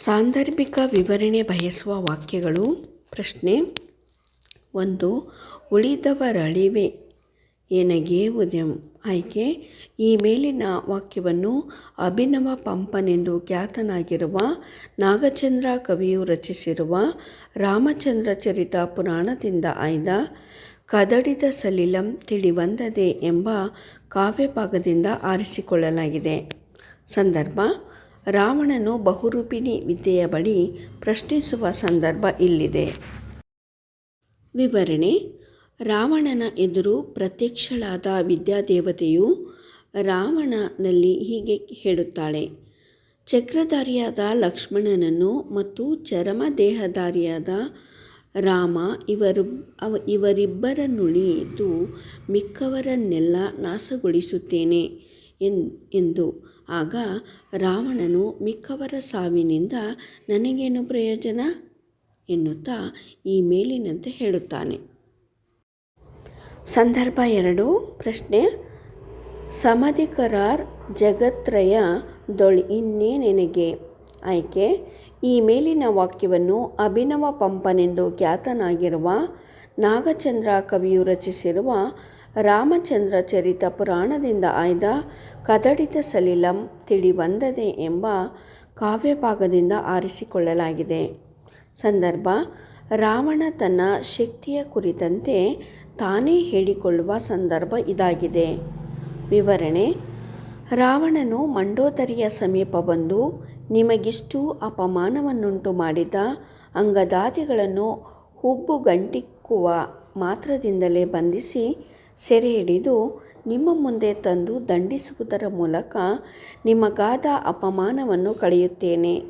ಸಾಂದರ್ಭಿಕ ವಿವರಣೆ ಬಯಸುವ ವಾಕ್ಯಗಳು ಪ್ರಶ್ನೆ ಒಂದು ಉಳಿದವರಳಿವೆ ಎನಗೇವುದೆಂ ಆಯ್ಕೆ, ಈ ಮೇಲಿನ ವಾಕ್ಯವನ್ನು ಅಭಿನವ ಪಂಪನೆಂದು ಖ್ಯಾತನಾಗಿರುವ ನಾಗಚಂದ್ರ ಕವಿಯು ರಚಿಸಿರುವ ರಾಮಚಂದ್ರ ಚರಿತ ಪುರಾಣದಿಂದ ಆಯ್ದ ಕದಡಿದ ಸಲಿಲಂ ತಿಳಿವಂದದೆ ಎಂಬ ಕಾವ್ಯಭಾಗದಿಂದ ಆರಿಸಿಕೊಳ್ಳಲಾಗಿದೆ. ಸಂದರ್ಭ ರಾವಣನು ಬಹುರೂಪಿಣಿ ವಿದ್ಯೆಯ ಬಳಿ ಪ್ರಶ್ನಿಸುವ ಸಂದರ್ಭ ಇಲ್ಲಿದೆ. ವಿವರಣೆ, ರಾವಣನ ಎದುರು ಪ್ರತ್ಯಕ್ಷಳಾದ ವಿದ್ಯಾದೇವತೆಯು ರಾವಣನಲ್ಲಿ ಹೀಗೆ ಹೇಳುತ್ತಾಳೆ, ಚಕ್ರಧಾರಿಯಾದ ಲಕ್ಷ್ಮಣನನ್ನು ಮತ್ತು ಚರಮ ದೇಹಧಾರಿಯಾದ ರಾಮ ಇವರು, ಅವ, ಇವರಿಬ್ಬರನ್ನುಳಿದು ಮಿಕ್ಕವರನ್ನೆಲ್ಲ ನಾಶಗೊಳಿಸುತ್ತೇನೆ. ಎಂದು. ಆಗ ರಾವಣನು ಮಿಕ್ಕವರ ಸಾವಿನಿಂದ ನನಗೇನು ಪ್ರಯೋಜನ? ಎನ್ನುತ್ತಾ ಈ ಮೇಲಿನಂತೆ ಹೇಳುತ್ತಾನೆ. ಸಂದರ್ಭ ಎರಡು, ಪ್ರಶ್ನೆ. ಸಮಧಿಕರಾರ್ ಜಗತ್ರಯ ದೊಳಿ ಇನ್ನೇ ನೆನೆಗೆ. ಆಯ್ಕೆ. ಈ ಮೇಲಿನ ವಾಕ್ಯವನ್ನು ಅಭಿನವ ಪಂಪನೆಂದು ಖ್ಯಾತನಾಗಿರುವ ನಾಗಚಂದ್ರ ಕವಿಯು ರಚಿಸಿರುವ ರಾಮಚಂದ್ರ ಚರಿತ ಪುರಾಣದಿಂದ ಆಯ್ದ ಕದಡಿತ ಸಲಿಲಂ ತಿಳಿವಂದದೆ ಎಂಬ ಕಾವ್ಯಭಾಗದಿಂದ ಆರಿಸಿಕೊಳ್ಳಲಾಗಿದೆ. ಸಂದರ್ಭ, ರಾವಣ ತನ್ನ ಶಕ್ತಿಯ ಕುರಿತಂತೆ ತಾನೇ ಹೇಳಿಕೊಳ್ಳುವ ಸಂದರ್ಭ ಇದಾಗಿದೆ. ವಿವರಣೆ, ರಾವಣನು ಮಂಡೋದರಿಯ ಸಮೀಪ ಬಂದು ನಿಮಗಿಷ್ಟು ಅಪಮಾನವನ್ನುಂಟು ಮಾಡಿದ ಅಂಗದಾದಿಗಳನ್ನು ಹುಬ್ಬುಗಂಟಿಕ್ಕುವ ಮಾತ್ರದಿಂದಲೇ ಬಂಧಿಸಿ ಸೆರೆ ಹಿಡಿದು ನಿಮ್ಮ ಮುಂದೆ ತಂದು ದಂಡಿಸುವುದರ ಮೂಲಕ ನಿಮಗಾದ ಅಪಮಾನವನ್ನು ಕಳೆಯುತ್ತೇನೆ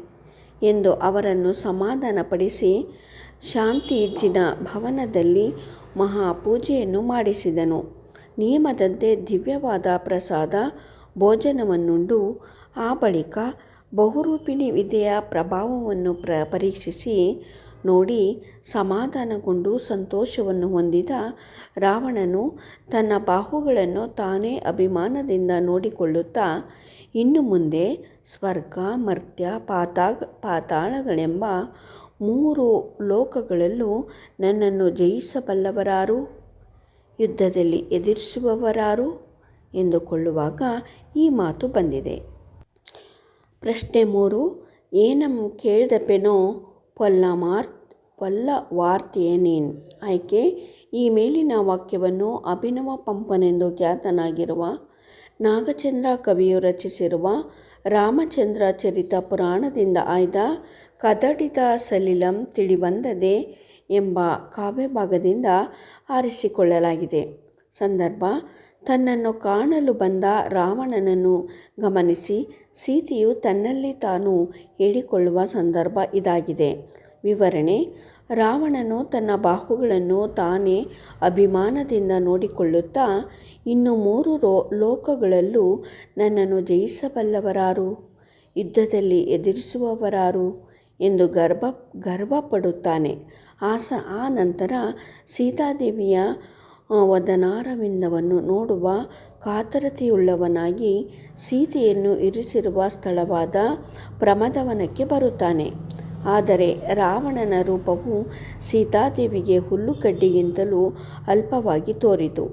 ಎಂದು ಅವರನ್ನು ಸಮಾಧಾನಪಡಿಸಿ ಶಾಂತಿಜಿನ ಭವನದಲ್ಲಿ ಮಹಾಪೂಜೆಯನ್ನು ಮಾಡಿಸಿದನು. ನಿಯಮದಂತೆ ದಿವ್ಯವಾದ ಪ್ರಸಾದ, ಭೋಜನವನ್ನುಂಡು ಆ ಬಳಿಕ ಬಹುರೂಪಿಣಿ ವಿದೆಯ ಪ್ರಭಾವವನ್ನು ಪ್ರ, ಪರೀಕ್ಷಿಸಿ ನೋಡಿ ಸಮಾಧಾನಗೊಂಡು ಸಂತೋಷವನ್ನು ಹೊಂದಿದ ರಾವಣನು ತನ್ನ ಬಾಹುಗಳನ್ನು ತಾನೇ ಅಭಿಮಾನದಿಂದ ನೋಡಿಕೊಳ್ಳುತ್ತಾ, ಇನ್ನು ಮುಂದೆ ಸ್ವರ್ಗ, ಮರ್ತ್ಯ ಪಾತಾ ಪಾತಾಳಗಳೆಂಬ ಮೂರು ಲೋಕಗಳಲ್ಲೂ ನನ್ನನ್ನು ಜಯಿಸಬಲ್ಲವರಾರು? ಯುದ್ಧದಲ್ಲಿ ಎದುರಿಸುವವರಾರು? ಎಂದುಕೊಳ್ಳುವಾಗ ಈ ಮಾತು ಬಂದಿದೆ. ಪ್ರಶ್ನೆ ಮೂರು, ಏನಂ ಕೇಳ್ದಪೆನೋ ಕೊಲ್ಲ ವಾರ್ತೆಯೇನೇನ್ ಆಯ್ಕೆ, ಈ ಮೇಲಿನ ವಾಕ್ಯವನ್ನು ಅಭಿನವ ಪಂಪನೆಂದು ಖ್ಯಾತನಾಗಿರುವ ನಾಗಚಂದ್ರ ಕವಿಯು ರಚಿಸಿರುವ ರಾಮಚಂದ್ರ ಚರಿತ ಪುರಾಣದಿಂದ ಆಯ್ದ ಕದಡಿದ ಸಲಿಲಂ ತಿಳಿವಂದದೆ ಎಂಬ ಕಾವ್ಯಭಾಗದಿಂದ ಆರಿಸಿಕೊಳ್ಳಲಾಗಿದೆ. ಸಂದರ್ಭ, ತನ್ನನ್ನು ಕಾಣಲು ಬಂದ ರಾವಣನನ್ನು ಗಮನಿಸಿ ಸೀತೆಯು ತನ್ನಲ್ಲಿ ತಾನು ಹೇಳಿಕೊಳ್ಳುವ ಸಂದರ್ಭ ಇದಾಗಿದೆ. ವಿವರಣೆ, ರಾವಣನು ತನ್ನ ಬಾಹುಗಳನ್ನು ತಾನೇ ಅಭಿಮಾನದಿಂದ ನೋಡಿಕೊಳ್ಳುತ್ತಾ, ಇನ್ನು ಮೂರು ರೋ, ಲೋಕಗಳಲ್ಲೂ ನನ್ನನ್ನು ಜಯಿಸಬಲ್ಲವರಾರು, ಯುದ್ಧದಲ್ಲಿ ಎದುರಿಸುವವರಾರು ಎಂದು ಗರ್ಭ, ಗರ್ವಪಡುತ್ತಾನೆ. ಆ ಸ ಆ ನಂತರ ಸೀತಾದೇವಿಯ ವದನಾರವಿಂದವನ್ನು ನೋಡುವ ಕಾತರತೆಯುಳ್ಳವನಾಗಿ ಸೀತೆಯನ್ನು ಇರಿಸಿರುವ ಸ್ಥಳವಾದ ಪ್ರಮದವನಕ್ಕೆ ಬರುತ್ತಾನೆ. ಆದರೆ ರಾವಣನ ರೂಪವು ಸೀತಾದೇವಿಗೆ ಹುಲ್ಲುಕಡ್ಡಿಗಿಂತಲೂ ಅಲ್ಪವಾಗಿ ತೋರಿತು.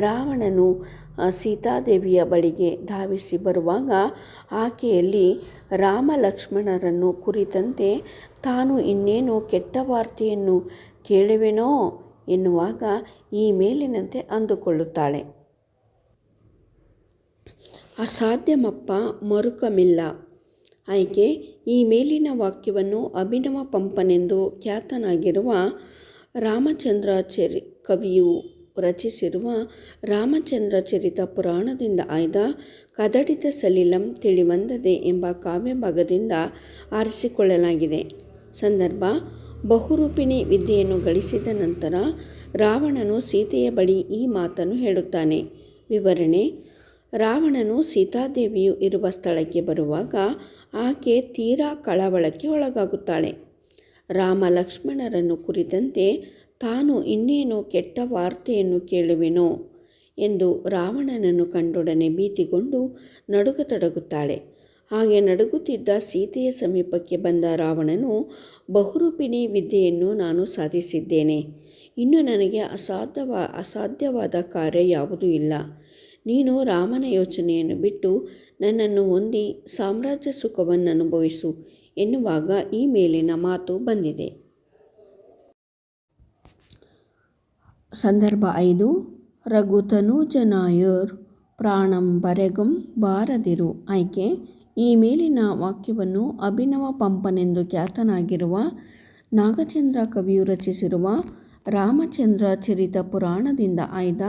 ರಾವಣನು ಸೀತಾದೇವಿಯ ಬಳಿಗೆ ಧಾವಿಸಿ ಬರುವಾಗ ಆಕೆಯಲ್ಲಿ ರಾಮ ಲಕ್ಷ್ಮಣರನ್ನು ಕುರಿತಂತೆ ತಾನು ಇನ್ನೇನು ಕೆಟ್ಟ ವಾರ್ತೆಯನ್ನು ಕೇಳುವೆನೋ ಎನ್ನುವಾಗ ಈ ಮೇಲಿನಂತೆ ಅಂದುಕೊಳ್ಳುತ್ತಾಳೆ. ಅಸಾಧ್ಯವಪ್ಪ ಮರುಕಮಿಲ್ಲ. ಆಯ್ಕೆ, ಈ ಮೇಲಿನ ವಾಕ್ಯವನ್ನು ಅಭಿನವ ಪಂಪನೆಂದು ಖ್ಯಾತನಾಗಿರುವ ರಾಮಚಂದ್ರಾಚರಿ ಕವಿಯು ರಚಿಸಿರುವ ರಾಮಚಂದ್ರ ಚರಿತ ಪುರಾಣದಿಂದ ಆಯ್ದ ಕದಡಿತ ಸಲಿಲಂ ತಿಳಿವಂದದೆ ಎಂಬ ಕಾವ್ಯಭಾಗದಿಂದ ಆರಿಸಿಕೊಳ್ಳಲಾಗಿದೆ. ಸಂದರ್ಭ, ಬಹುರೂಪಿಣಿ ವಿದ್ಯೆಯನ್ನು ಗಳಿಸಿದ ನಂತರ ರಾವಣನು ಸೀತೆಯ ಬಳಿ ಈ ಮಾತನ್ನು ಹೇಳುತ್ತಾನೆ. ವಿವರಣೆ ರಾವಣನು ಸೀತಾದೇವಿಯು ಇರುವ ಸ್ಥಳಕ್ಕೆ ಬರುವಾಗ ಆಕೆ ತೀರಾ ಕಳವಳಕ್ಕೆ ಒಳಗಾಗುತ್ತಾಳೆ. ರಾಮ ಲಕ್ಷ್ಮಣರನ್ನು ಕುರಿತಂತೆ ತಾನು ಇನ್ನೇನು ಕೆಟ್ಟ ವಾರ್ತೆಯನ್ನು ಕೇಳುವೆನೋ ಎಂದು ರಾವಣನನ್ನು ಕಂಡೊಡನೆ ಭೀತಿಗೊಂಡು ನಡುಗತೊಡಗುತ್ತಾಳೆ. ಹಾಗೆ ನಡುಗುತ್ತಿದ್ದ ಸೀತೆಯ ಸಮೀಪಕ್ಕೆ ಬಂದ ರಾವಣನು ಬಹುರೂಪಿಣಿ ವಿದ್ಯೆಯನ್ನು ನಾನು ಸಾಧಿಸಿದ್ದೇನೆ. ಇನ್ನು ನನಗೆ ಅಸಾಧ್ಯವ, ಅಸಾಧ್ಯವಾದ ಕಾರ್ಯ ಯಾವುದೂ ಇಲ್ಲ. ನೀನು ರಾಮನ ಯೋಚನೆಯನ್ನು ಬಿಟ್ಟು ನನ್ನನ್ನು ಹೊಂದಿ ಸಾಮ್ರಾಜ್ಯ ಸುಖವನ್ನು ಅನುಭವಿಸು ಎನ್ನುವಾಗ ಈ ಮೇಲಿನ ಮಾತು ಬಂದಿದೆ. ಸಂದರ್ಭ ಐದು ರಘುತನೂಜನಾಯರ್ ಪ್ರಾಣಂ ಬರೆಗಂ ಬಾರದಿರು. ಆಯ್ಕೆ, ಈ ಮೇಲಿನ ವಾಕ್ಯವನ್ನು ಅಭಿನವ ಪಂಪನೆಂದು ಖ್ಯಾತನಾಗಿರುವ ನಾಗಚಂದ್ರ ಕವಿಯು ರಚಿಸಿರುವ ರಾಮಚಂದ್ರ ಚರಿತ ಪುರಾಣದಿಂದ ಆಯ್ದ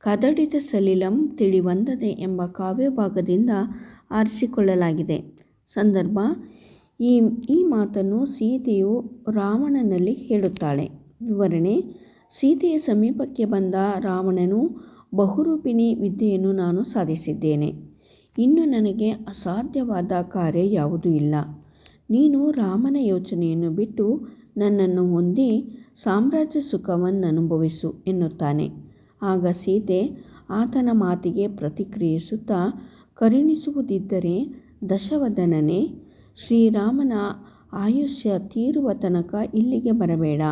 ಕದಡಿದ ಸಲಿಲಂ ತಿಳಿವಂದದೆ ಎಂಬ ಕಾವ್ಯಭಾಗದಿಂದ ಆರಿಸಿಕೊಳ್ಳಲಾಗಿದೆ. ಸಂದರ್ಭ, ಈ ಈ ಮಾತನ್ನು ಸೀತೆಯು ರಾವಣನಲ್ಲಿ ಹೇಳುತ್ತಾಳೆ. ವಿವರಣೆ, ಸೀತೆಯ ಸಮೀಪಕ್ಕೆ ಬಂದ ರಾವಣನು ಬಹುರೂಪಿಣಿ ವಿದ್ಯೆಯನ್ನು ನಾನು ಸಾಧಿಸಿದ್ದೇನೆ. ಇನ್ನು ನನಗೆ ಅಸಾಧ್ಯವಾದ ಕಾರ್ಯ ಯಾವುದೂ ಇಲ್ಲ. ನೀನು ರಾಮನ ಯೋಚನೆಯನ್ನು ಬಿಟ್ಟು ನನ್ನನ್ನು ಹೊಂದಿ ಸಾಮ್ರಾಜ್ಯ ಸುಖವನ್ನು ಅನುಭವಿಸು ಎನ್ನುತ್ತಾನೆ. ಆಗ ಸೀತೆ ಆತನ ಮಾತಿಗೆ ಪ್ರತಿಕ್ರಿಯಿಸುತ್ತಾ, ಕರುಣಿಸುವುದಿದ್ದರೆ ದಶವದನನೇ, ಶ್ರೀರಾಮನ ಆಯುಷ್ಯ ತೀರುವ ತನಕ ಇಲ್ಲಿಗೆ ಬರಬೇಡ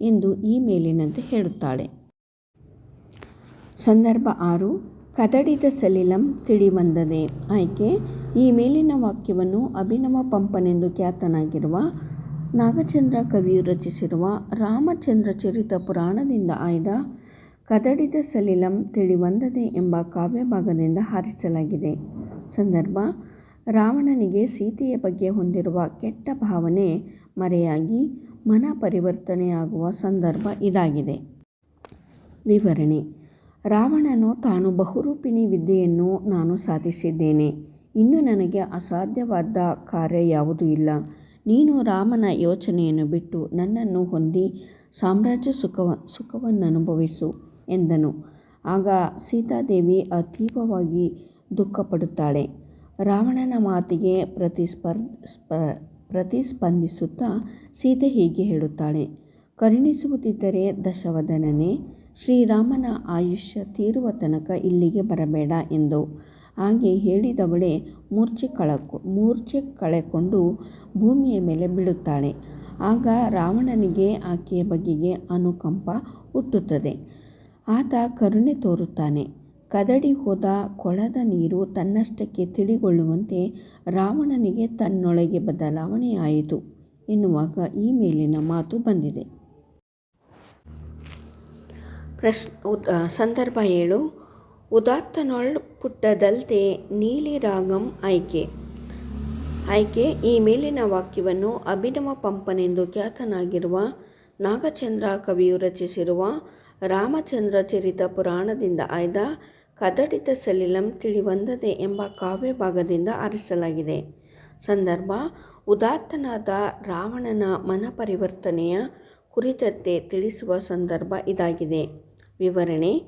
ಎಂದು ಈ ಮೇಲಿನಂತೆ ಹೇಳುತ್ತಾಳೆ. ಸಂದರ್ಭ ಆರು, ಕದಡಿದ ಸಲಿಲಂ ತಿಳಿವಂದದೆ ಆಯ್ಕೆ, ಈ ಮೇಲಿನ ವಾಕ್ಯವನ್ನು ಅಭಿನವ ಪಂಪನೆಂದು ಖ್ಯಾತನಾಗಿರುವ ನಾಗಚಂದ್ರ ಕವಿಯು ರಚಿಸಿರುವ ರಾಮಚಂದ್ರ ಚರಿತ ಪುರಾಣದಿಂದ ಆಯ್ದ ಕದಡಿದ ಸಲಿಲಂ ತಿಳಿವಂದದೆ ಎಂಬ ಕಾವ್ಯಭಾಗದಿಂದ ಹಾರಿಸಲಾಗಿದೆ. ಸಂದರ್ಭ, ರಾವಣನಿಗೆ ಸೀತೆಯ ಬಗ್ಗೆ ಹೊಂದಿರುವ ಕೆಟ್ಟ ಭಾವನೆ ಮರೆಯಾಗಿ ಮನ ಪರಿವರ್ತನೆಯಾಗುವ ಸಂದರ್ಭ ಇದಾಗಿದೆ. ವಿವರಣೆ, ರಾವಣನು ತಾನು ಬಹುರೂಪಿಣಿ ವಿದ್ಯೆಯನ್ನು ನಾನು ಸಾಧಿಸಿದ್ದೇನೆ. ಇನ್ನು ನನಗೆ ಅಸಾಧ್ಯವಾದ ಕಾರ್ಯ ಯಾವುದೂ ಇಲ್ಲ. ನೀನು ರಾಮನ ಯೋಚನೆಯನ್ನು ಬಿಟ್ಟು ನನ್ನನ್ನು ಹೊಂದಿ ಸಾಮ್ರಾಜ್ಯ ಸುಖವ ಸುಖವನ್ನು ಅನುಭವಿಸು ಎಂದನು. ಆಗ ಸೀತಾದೇವಿ ಅತೀವವಾಗಿ ದುಃಖಪಡುತ್ತಾಳೆ. ರಾವಣನ ಮಾತಿಗೆ ಪ್ರತಿಸ್ಪರ್, ಸ್ಪ, ಪ್ರತಿಸ್ಪಂದಿಸುತ್ತಾ ಸೀತೆ ಹೀಗೆ ಹೇಳುತ್ತಾಳೆ. ಕರುಣಿಸುವುದಿದ್ದರೆ ದಶವದನನೇ, ಶ್ರೀರಾಮನ ಆಯುಷ್ಯ ತೀರುವ ತನಕ ಇಲ್ಲಿಗೆ ಬರಬೇಡ ಎಂದು. ಹಾಗೆ ಹೇಳಿದವಳೆ ಮೂರ್ಛೆ ಕಳಕು, ಮೂರ್ಛೆ ಕಳೆಕೊಂಡು ಭೂಮಿಯ ಮೇಲೆ ಬೀಳುತ್ತಾಳೆ. ಆಗ ರಾವಣನಿಗೆ ಆಕೆಯ ಬಗೆಗೆ ಅನುಕಂಪ ಹುಟ್ಟುತ್ತದೆ. ಆತ ಕರುಣೆ ತೋರುತ್ತಾನೆ. ಕದಡಿ ಹೋದ ಕೊಳದ ನೀರು ತನ್ನಷ್ಟಕ್ಕೆ ತಿಳಿಗೊಳ್ಳುವಂತೆ ರಾವಣನಿಗೆ ತನ್ನೊಳಗೆ ಬದಲಾವಣೆಯಾಯಿತು ಎನ್ನುವಾಗ ಈ ಮೇಲಿನ ಮಾತು ಬಂದಿದೆ. ಪ್ರಶ್ ಸಂದರ್ಭ ಏಳು. ಉದಾತ್ತನೊಳ್ ಪುಟ್ಟದಲ್ತೆ ನೀಲಿ ರಾಗಂ ಆಯ್ಕೆ. ಆಯ್ಕೆ ಈ ಮೇಲಿನ ವಾಕ್ಯವನ್ನು ಅಭಿನವ ಪಂಪನೆಂದು ಖ್ಯಾತನಾಗಿರುವ ನಾಗಚಂದ್ರ ಕವಿಯು ರಚಿಸಿರುವ ರಾಮಚಂದ್ರ ಚರಿತ ಪುರಾಣದಿಂದ ಆಯ್ದ ಕದಡಿತ ಸಲಿಲಂ ತಿಳಿವಂದದೆ ಎಂಬ ಕಾವ್ಯ ಭಾಗದಿಂದ ಆರಿಸಲಾಗಿದೆ. ಸಂದರ್ಭ, ಉದಾತ್ತನಾದ ರಾವಣನ ಮನ ಪರಿವರ್ತನೆಯ ಕುರಿತಂತೆ ತಿಳಿಸುವ ಸಂದರ್ಭ ಇದಾಗಿದೆ. ವಿವರಣೆ,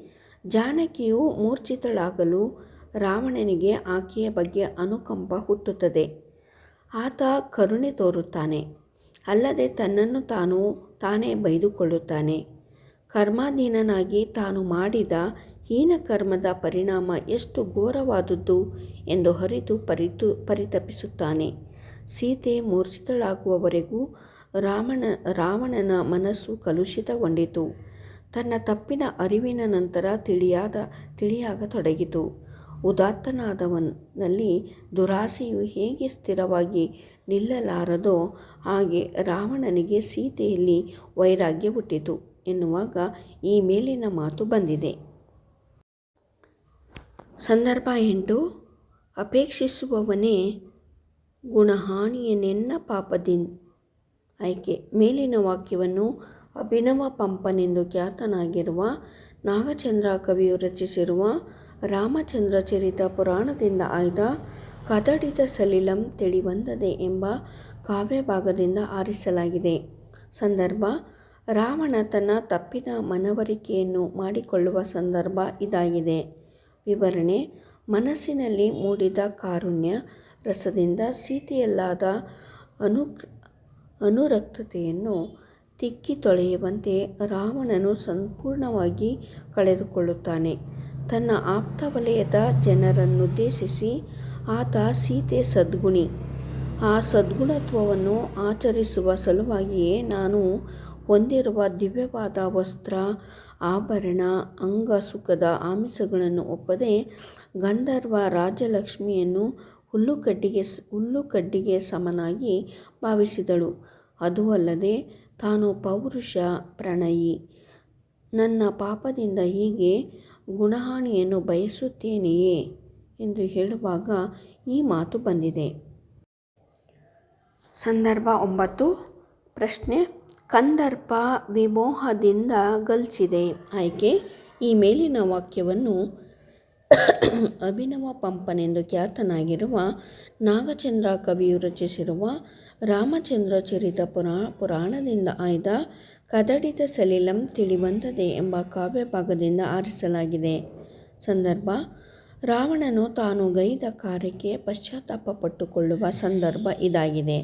ಜಾನಕಿಯು ಮೂರ್ಛಿತಳಾಗಲು ರಾವಣನಿಗೆ ಆಕೆಯ ಬಗ್ಗೆ ಅನುಕಂಪ ಹುಟ್ಟುತ್ತದೆ. ಆತ ಕರುಣೆ ತೋರುತ್ತಾನೆ. ಅಲ್ಲದೆ ತನ್ನನ್ನು ತಾನು ತಾನೇ ಬೈದುಕೊಳ್ಳುತ್ತಾನೆ. ಕರ್ಮಾಧೀನನಾಗಿ ತಾನು ಮಾಡಿದ ಹೀನ ಕರ್ಮದ ಪರಿಣಾಮ ಎಷ್ಟು ಘೋರವಾದುದು ಎಂದು ಹರಿದು ಪರಿತು ಪರಿತಪಿಸುತ್ತಾನೆ. ಸೀತೆ ಮೂರ್ಛಿತಳಾಗುವವರೆಗೂ ರಾಮನ ರಾವಣನ ಮನಸ್ಸು ಕಲುಷಿತಗೊಂಡಿತು. ತನ್ನ ತಪ್ಪಿನ ಅರಿವಿನ ನಂತರ ತಿಳಿಯಾದ, ತಿಳಿಯಾಗತೊಡಗಿತು. ಉದಾತ್ತನಾದವನಲ್ಲಿ ದುರಾಸೆಯು ಹೇಗೆ ಸ್ಥಿರವಾಗಿ ನಿಲ್ಲಲಾರದೋ ಹಾಗೆ ರಾವಣನಿಗೆ ಸೀತೆಯಲ್ಲಿ ವೈರಾಗ್ಯ ಹುಟ್ಟಿತು. ಎನ್ನುವಾಗ ಈ ಮೇಲಿನ ಮಾತು ಬಂದಿದೆ. ಸಂದರ್ಭ ಎಂಟು, ಅಪೇಕ್ಷಿಸುವವನೇ ಗುಣಹಾನಿಯನ್ನೆನ್ನ ಪಾಪದಿನ್, ಆಯ್ಕೆ, ಮೇಲಿನ ವಾಕ್ಯವನ್ನು ಅಭಿನವ ಪಂಪನೆಂದು ಖ್ಯಾತನಾಗಿರುವ ನಾಗಚಂದ್ರ ಕವಿಯು ರಚಿಸಿರುವ ರಾಮಚಂದ್ರ ಚರಿತ ಪುರಾಣದಿಂದ ಆಯ್ದ ಕದಡಿದ ಸಲಿಲಂ ತಿಳಿವಂದದೆ ಎಂಬ ಕಾವ್ಯಭಾಗದಿಂದ ಆರಿಸಲಾಗಿದೆ. ಸಂದರ್ಭ ರಾವಣ ತನ್ನ ತಪ್ಪಿನ ಮನವರಿಕೆಯನ್ನು ಮಾಡಿಕೊಳ್ಳುವ ಸಂದರ್ಭ ಇದಾಗಿದೆ. ವಿವರಣೆ, ಮನಸ್ಸಿನಲ್ಲಿ ಮೂಡಿದ ಕಾರುಣ್ಯ, ರಸದಿಂದ ಸೀತೆಯಲ್ಲಾದ ಅನು, ಅನುರಕ್ತತೆಯನ್ನು ತಿಕ್ಕಿ ತೊಳೆಯುವಂತೆ ರಾವಣನು ಸಂಪೂರ್ಣವಾಗಿ ಕಳೆದುಕೊಳ್ಳುತ್ತಾನೆ. ತನ್ನ ಆಪ್ತ ವಲಯದ ಜನರನ್ನುದ್ದೇಶಿಸಿ ಆತ ಸೀತೆ ಸದ್ಗುಣಿ. ಆ ಸದ್ಗುಣತ್ವವನ್ನು ಆಚರಿಸುವ ಸಲುವಾಗಿಯೇ ನಾನು ಹೊಂದಿರುವ ದಿವ್ಯವಾದ ವಸ್ತ್ರ, ಆಭರಣ, ಅಂಗ ಸುಖದ ಆಮಿಷಗಳನ್ನು ಒಪ್ಪದೆ ಗಂಧರ್ವ ರಾಜಲಕ್ಷ್ಮಿಯನ್ನು ಹುಲ್ಲುಕಡ್ಡಿಗೆ ಹುಲ್ಲುಕಡ್ಡಿಗೆ ಸಮನಾಗಿ ಭಾವಿಸಿದಳು. ಅದೂ ಅಲ್ಲದೆ ತಾನು ಪೌರುಷ, ಪ್ರಣಯಿ. ನನ್ನ ಪಾಪದಿಂದ ಹೀಗೆ ಗುಣಹಾನಿಯನ್ನು ಬಯಸುತ್ತೇನೆಯೇ ಎಂದು ಹೇಳುವಾಗ ಈ ಮಾತು ಬಂದಿದೆ. ಸಂದರ್ಭ ಒಂಬತ್ತು. ಪ್ರಶ್ನೆ ಕಂದರ್ಪ ವಿಮೋಹದಿಂದ ಗಲ್ಚಿದೆ. ಆಯ್ಕೆ? ಈ ಮೇಲಿನ ವಾಕ್ಯವನ್ನು ಅಭಿನವ ಪಂಪನೆಂದು ಖ್ಯಾತನಾಗಿರುವ ನಾಗಚಂದ್ರ ಕವಿಯು ರಚಿಸಿರುವ ರಾಮಚಂದ್ರ ಚರಿತ ಪುರಾ, ಪುರಾಣದಿಂದ ಆಯ್ದ ಕದಡಿದ ಸಲಿಲಂ ತಿಳಿವಂತದೆ ಎಂಬ ಕಾವ್ಯಭಾಗದಿಂದ ಆರಿಸಲಾಗಿದೆ. ಸಂದರ್ಭ, ರಾವಣನು ತಾನು ಗೈದ ಕಾರ್ಯಕ್ಕೆ ಪಶ್ಚಾತ್ತಾಪ ಪಟ್ಟುಕೊಳ್ಳುವ ಸಂದರ್ಭ ಇದಾಗಿದೆ.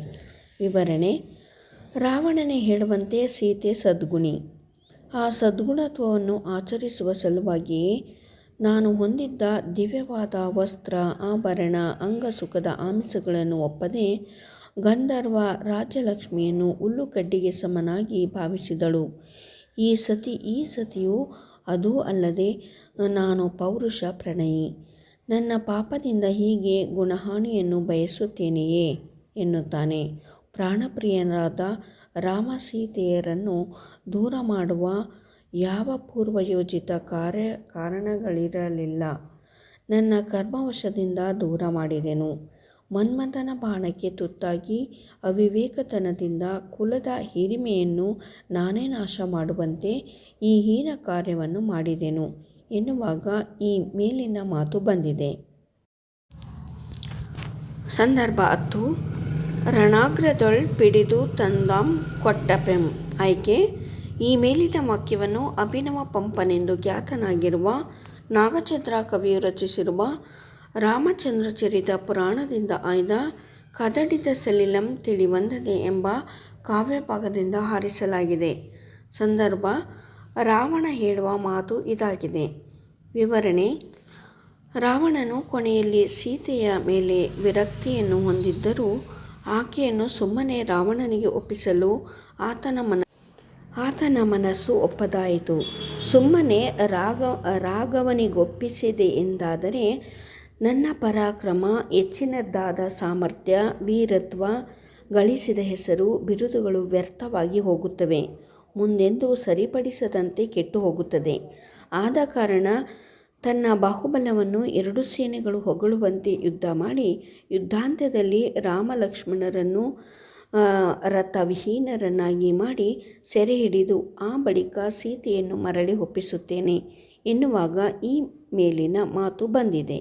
ವಿವರಣೆ ರಾವಣನೇ ಹೇಳುವಂತೆ ಸೀತೆ ಸದ್ಗುಣಿ. ಆ ಸದ್ಗುಣತ್ವವನ್ನು ಆಚರಿಸುವ ಸಲುವಾಗಿಯೇ ನಾನು ಹೊಂದಿದ್ದ ದಿವ್ಯವಾದ ವಸ್ತ್ರ, ಆಭರಣ, ಅಂಗಸುಖದ ಆಮಿಷಗಳನ್ನು ಒಪ್ಪದೆ ಗಂಧರ್ವ ರಾಜಲಕ್ಷ್ಮಿಯನ್ನು ಹುಲ್ಲುಕಡ್ಡಿಗೆ ಸಮನಾಗಿ ಭಾವಿಸಿದಳು. ಈ ಸತಿ, ಈ ಸತಿಯು ಅದೂ ಅಲ್ಲದೆ ನಾನು ಪೌರುಷ ಪ್ರಣಯಿ. ನನ್ನ ಪಾಪದಿಂದ ಹೀಗೆ ಗುಣಹಾನಿಯನ್ನು ಬಯಸುತ್ತೇನೆಯೇ ಎನ್ನುತ್ತಾನೆ. ಪ್ರಾಣಪ್ರಿಯರಾದ ರಾಮ ಸೀತೆಯರನ್ನು ದೂರ ಮಾಡುವ ಯಾವ ಪೂರ್ವಯೋಜಿತ ಕಾರ್ಯ ಕಾರಣಗಳಿರಲಿಲ್ಲ. ನನ್ನ ಕರ್ಮವಶದಿಂದ ದೂರ ಮಾಡಿದೆನು. ಮನ್ಮಥನ ಬಾಣಕ್ಕೆ ತುತ್ತಾಗಿ ಅವಿವೇಕತನದಿಂದ ಕುಲದ ಹಿರಿಮೆಯನ್ನು ನಾನೇ ನಾಶ ಮಾಡುವಂತೆ ಈ ಹೀನ ಕಾರ್ಯವನ್ನು ಮಾಡಿದೆನು ಎನ್ನುವಾಗ ಈ ಮೇಲಿನ ಮಾತು ಬಂದಿದೆ. ಸಂದರ್ಭ ಹತ್ತು. ರಣಾಗ್ರದೊಳ್ ಪಿಡಿದು ತಂದಾಂ ಕೊಟ್ಟಪೆಂ. ಆಯ್ಕೆ? ಈ ಮೇಲಿನ ವಾಕ್ಯವನ್ನು ಅಭಿನವ ಪಂಪನೆಂದು ಖ್ಯಾತನಾಗಿರುವ ನಾಗಚಂದ್ರ ಕವಿಯು ರಚಿಸಿರುವ ರಾಮಚಂದ್ರ ಚರಿತ ಪುರಾಣದಿಂದ ಆಯ್ದ ಕದಡಿದ ಸಲಿಲಂ ತಿಳಿವಂದದೆ ಎಂಬ ಕಾವ್ಯಭಾಗದಿಂದ ಹಾರಿಸಲಾಗಿದೆ. ಸಂದರ್ಭ, ರಾವಣ ಹೇಳುವ ಮಾತು ಇದಾಗಿದೆ. ವಿವರಣೆ, ರಾವಣನು ಕೊನೆಯಲ್ಲಿ ಸೀತೆಯ ಮೇಲೆ ವಿರಕ್ತಿಯನ್ನು ಹೊಂದಿದ್ದರೂ ಆಕೆಯನ್ನು ಸುಮ್ಮನೆ ರಾವಣನಿಗೆ ಒಪ್ಪಿಸಲು ಆತನ ಮನ, ಆತನ ಮನಸ್ಸು ಒಪ್ಪದಾಯಿತು. ಸುಮ್ಮನೆ ರಾಘ, ರಾಘವನಿಗೊಪ್ಪಿಸಿದೆ ಎಂದಾದರೆ ನನ್ನ ಪರಾಕ್ರಮ, ಹೆಚ್ಚಿನದ್ದಾದ ಸಾಮರ್ಥ್ಯ, ವೀರತ್ವ ಗಳಿಸಿದ ಹೆಸರು, ಬಿರುದುಗಳು ವ್ಯರ್ಥವಾಗಿ ಹೋಗುತ್ತವೆ. ಮುಂದೆಂದೂ ಸರಿಪಡಿಸದಂತೆ ಕೆಟ್ಟು ಹೋಗುತ್ತದೆ. ಆದ ಕಾರಣ ತನ್ನ ಬಾಹುಬಲವನ್ನು ಎರಡು ಸೇನೆಗಳು ಹೊಗಳುವಂತೆ ಯುದ್ಧ ಮಾಡಿ ಯುದ್ಧಾಂತ್ಯದಲ್ಲಿ ರಾಮ ಲಕ್ಷ್ಮಣರನ್ನು ರಥವಿಹೀನರನ್ನಾಗಿ ಮಾಡಿ ಸೆರೆ ಹಿಡಿದು ಆ ಬಳಿಕ ಸೀತೆಯನ್ನು ಮರಳಿ ಒಪ್ಪಿಸುತ್ತೇನೆ ಎನ್ನುವಾಗ ಈ ಮೇಲಿನ ಮಾತು ಬಂದಿದೆ.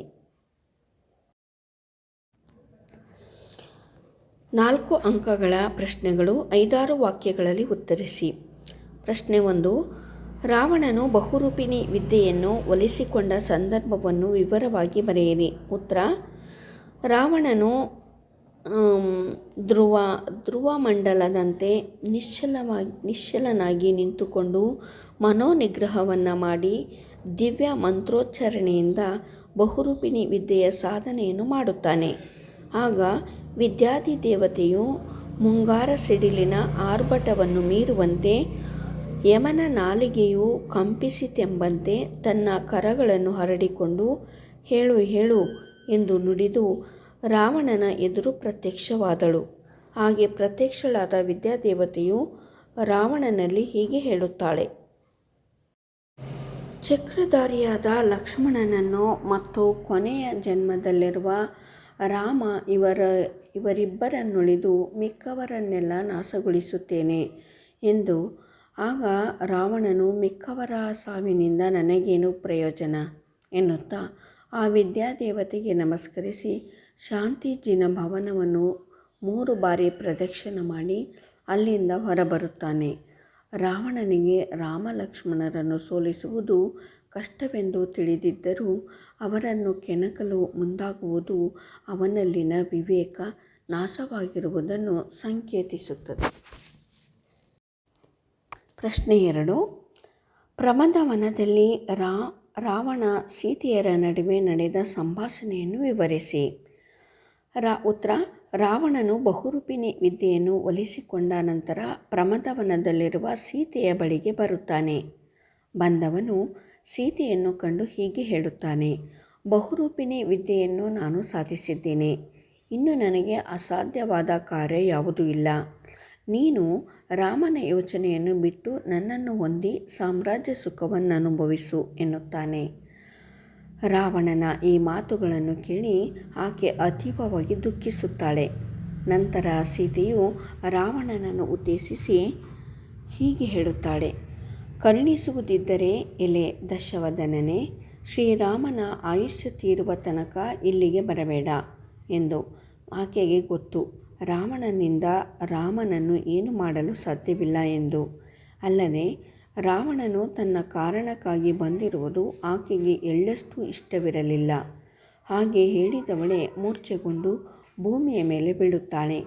ನಾಲ್ಕು ಅಂಕಗಳ ಪ್ರಶ್ನೆಗಳು ಐದಾರು ವಾಕ್ಯಗಳಲ್ಲಿ ಉತ್ತರಿಸಿ. ಪ್ರಶ್ನೆ ಒಂದು ರಾವಣನು ಬಹುರೂಪಿಣಿ ವಿದ್ಯೆಯನ್ನು ಒಲಿಸಿಕೊಂಡ ಸಂದರ್ಭವನ್ನು ವಿವರವಾಗಿ ಬರೆಯಿರಿ. ಉತ್ತರ, ರಾವಣನು ಧ್ರುವ ಧ್ರುವ ಮಂಡಲದಂತೆ ನಿಶ್ಚಲವಾಗಿ ನಿಶ್ಚಲನಾಗಿ ನಿಂತುಕೊಂಡು ಮನೋನಿಗ್ರಹವನ್ನು ಮಾಡಿ ದಿವ್ಯ ಮಂತ್ರೋಚ್ಚರಣೆಯಿಂದ ಬಹುರೂಪಿಣಿ ವಿದ್ಯೆಯ ಸಾಧನೆಯನ್ನು ಮಾಡುತ್ತಾನೆ. ಆಗ ವಿದ್ಯಾಧಿ ದೇವತೆಯು ಮುಂಗಾರ ಸಿಡಿಲಿನ ಆರ್ಭಟವನ್ನು ಮೀರುವಂತೆ ಯಮನ ನಾಲಿಗೆಯು ಕಂಪಿಸಿತೆಂಬಂತೆ ತನ್ನ ಕರಗಳನ್ನು ಹರಡಿಕೊಂಡು, ಹೇಳು ಹೇಳು ಎಂದು ನುಡಿದು ರಾವಣನ ಎದುರು ಪ್ರತ್ಯಕ್ಷವಾದಳು. ಹಾಗೆ ಪ್ರತ್ಯಕ್ಷಳಾದ ವಿದ್ಯಾದೇವತೆಯು ರಾವಣನಲ್ಲಿ ಹೀಗೆ ಹೇಳುತ್ತಾಳೆ, ಚಕ್ರಧಾರಿಯಾದ ಲಕ್ಷ್ಮಣನನ್ನು ಮತ್ತು ಕೊನೆಯ ಜನ್ಮದಲ್ಲಿರುವ ರಾಮ ಇವರ, ಇವರಿಬ್ಬರನ್ನುಳಿದು ಮಿಕ್ಕವರನ್ನೆಲ್ಲ ನಾಶಗೊಳಿಸುತ್ತೇನೆ ಎಂದು ಆಗ ರಾವಣನು ಮಿಕ್ಕವರ ಸಾವಿನಿಂದ ನನಗೇನು ಪ್ರಯೋಜನ? ಎನ್ನುತ್ತಾ ಆ ವಿದ್ಯಾದೇವತೆಗೆ ನಮಸ್ಕರಿಸಿ ಶಾಂತಿಜಿನ ಭವನವನ್ನು ಮೂರು ಬಾರಿ ಪ್ರದಕ್ಷಿಣೆ ಮಾಡಿ ಅಲ್ಲಿಂದ ಹೊರಬರುತ್ತಾನೆ. ರಾವಣನಿಗೆ ರಾಮ ಲಕ್ಷ್ಮಣರನ್ನು ಸೋಲಿಸುವುದು ಕಷ್ಟವೆಂದು ತಿಳಿದಿದ್ದರೂ ಅವರನ್ನು ಕೆಣಕಲು ಮುಂದಾಗುವುದು ಅವನಲ್ಲಿನ ವಿವೇಕ ನಾಶವಾಗಿರುವುದನ್ನು ಸಂಕೇತಿಸುತ್ತದೆ. ಪ್ರಶ್ನೆ ಎರಡು. ಪ್ರಮದವನದಲ್ಲಿ ರಾ, ರಾವಣ ಸೀತೆಯರ ನಡುವೆ ನಡೆದ ಸಂಭಾಷಣೆಯನ್ನು ವಿವರಿಸಿ. ರಾ, ಉತ್ತರ, ರಾವಣನು ಬಹುರೂಪಿಣಿ ವಿದ್ಯೆಯನ್ನು ಒಲಿಸಿಕೊಂಡ ನಂತರ ಪ್ರಮದವನದಲ್ಲಿರುವ ಸೀತೆಯ ಬಳಿಗೆ ಬರುತ್ತಾನೆ. ಬಂದವನು ಸೀತೆಯನ್ನು ಕಂಡು ಹೀಗೆ ಹೇಳುತ್ತಾನೆ, ಬಹುರೂಪಿಣಿ ವಿದ್ಯೆಯನ್ನು ನಾನು ಸಾಧಿಸಿದ್ದೇನೆ. ಇನ್ನು ನನಗೆ ಅಸಾಧ್ಯವಾದ ಕಾರ್ಯ ಯಾವುದೂ ಇಲ್ಲ. ನೀನು ರಾಮನ ಯೋಚನೆಯನ್ನು ಬಿಟ್ಟು ನನ್ನನ್ನು ಹೊಂದಿ ಸಾಮ್ರಾಜ್ಯ ಸುಖವನ್ನು ಅನುಭವಿಸು ಎನ್ನುತ್ತಾನೆ. ರಾವಣನ ಈ ಮಾತುಗಳನ್ನು ಕೇಳಿ ಆಕೆ ಅತೀವವಾಗಿ ದುಃಖಿಸುತ್ತಾಳೆ. ನಂತರ ಸೀತೆಯು ರಾವಣನನ್ನು ಉದ್ದೇಶಿಸಿ ಹೀಗೆ ಹೇಳುತ್ತಾಳೆ, ಕರುಣಿಸುವುದಿದ್ದರೆ ಎಲೆ ದಶವದನನೇ, ಶ್ರೀರಾಮನ ಆಯುಷ್ಯ ತೀರುವ ತನಕ ಇಲ್ಲಿಗೆ ಬರಬೇಡ ಎಂದು ಆಕೆಗೆ ಗೊತ್ತು. ರಾವಣನಿಂದ ರಾಮನನ್ನು ಏನು ಮಾಡಲು ಸಾಧ್ಯವಿಲ್ಲ ಎಂದು. ಅಲ್ಲದೆ, ರಾವಣನು ತನ್ನ ಕಾರಣಕ್ಕಾಗಿ ಬಂದಿರುವುದು ಆಕೆಗೆ ಎಳ್ಳಷ್ಟು ಇಷ್ಟವಿರಲಿಲ್ಲ. ಹಾಗೆ ಹೇಳಿದವಳೆ ಮೂರ್ಛೆಗೊಂಡು ಭೂಮಿಯ ಮೇಲೆ ಬೀಳುತ್ತಾಳೆ.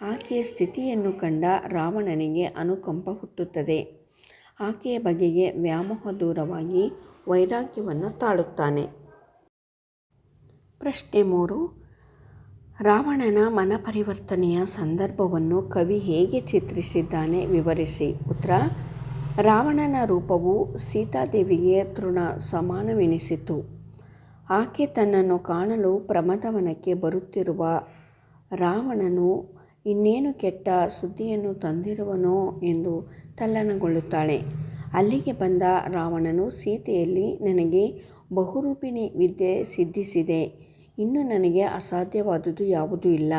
ಆಕೆಯ ಸ್ಥಿತಿಯನ್ನು ಕಂಡ ರಾವಣನಿಗೆ ಅನುಕಂಪ ಹುಟ್ಟುತ್ತದೆ. ಆಕೆಯ ಬಗೆಗೆ ವ್ಯಾಮೋಹ ದೂರವಾಗಿ ವೈರಾಗ್ಯವನ್ನು ತಾಳುತ್ತಾನೆ. ಪ್ರಶ್ನೆ ಮೂರು. ರಾವಣನ ಮನಪರಿವರ್ತನೆಯ ಸಂದರ್ಭವನ್ನು ಕವಿ ಹೇಗೆ ಚಿತ್ರಿಸಿದ್ದಾನೆ ವಿವರಿಸಿ. ಉತ್ತರ, ರಾವಣನ ರೂಪವು ಸೀತಾದೇವಿಗೆ ತೃಣ ಸಮಾನವೆನಿಸಿತು. ಆಕೆ ತನ್ನನ್ನು ಕಾಣಲು ಪ್ರಮದವನಕ್ಕೆ ಬರುತ್ತಿರುವ ರಾವಣನು ಇನ್ನೇನು ಕೆಟ್ಟ ಸುದ್ದಿಯನ್ನು ತಂದಿರುವನೋ ಎಂದು ತಲ್ಲಣಗೊಳ್ಳುತ್ತಾಳೆ. ಅಲ್ಲಿಗೆ ಬಂದ ರಾವಣನು ಸೀತೆಯಲ್ಲಿ ನನಗೆ ಬಹುರೂಪಿಣಿ ವಿದ್ಯೆ ಸಿದ್ಧಿಸಿದೆ. ಇನ್ನು ನನಗೆ ಅಸಾಧ್ಯವಾದುದು ಯಾವುದೂ ಇಲ್ಲ.